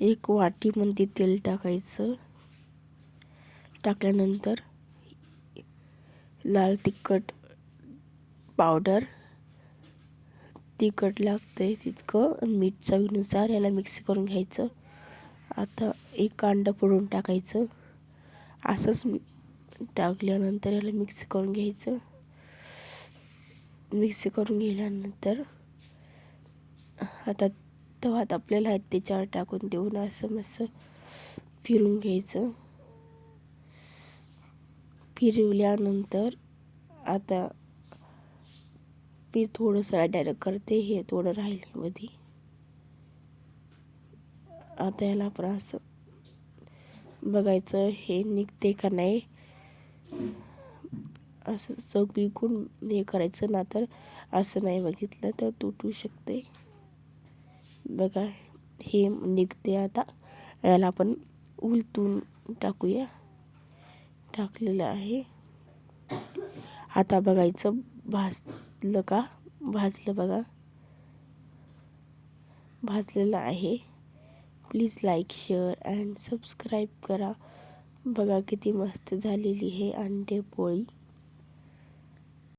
एक वाटीमध्ये तेल टाकायचं. टाकल्यानंतर लाल तिखट पावडर. तिखट लागतंय तितकं. मीठ चवीनुसार याला मिक्स करून घ्यायचं. आता एक कांदा फोडून टाकायचं. असंच टाकल्यानंतर याला मिक्स करून घ्यायचं. मिक्स करून घेतल्यानंतर आता तवात आपल्याला त्याच्यावर टाकून देऊन असं मस्त फिरून घ्यायचं. फिरवल्यानंतर आता मी थोडंसं डायरेक्ट करते हे थोडं राहिले मध्ये आता याला आपण असं बघायचं हे निघते का नाही? असं चौक विकून हे करायचं ना तर असं नाही बघितलं तर तुटू शकते. बघा हे निघते आता. याला आपण उलटून टाकूया. टाकलेलं आहे. आता बघायचं भाजलं का? भाजलं बघा. भाजलेलं आहे. Please like share and subscribe करा. बघा किती मस्त झालेली आहे अंडे पोळी.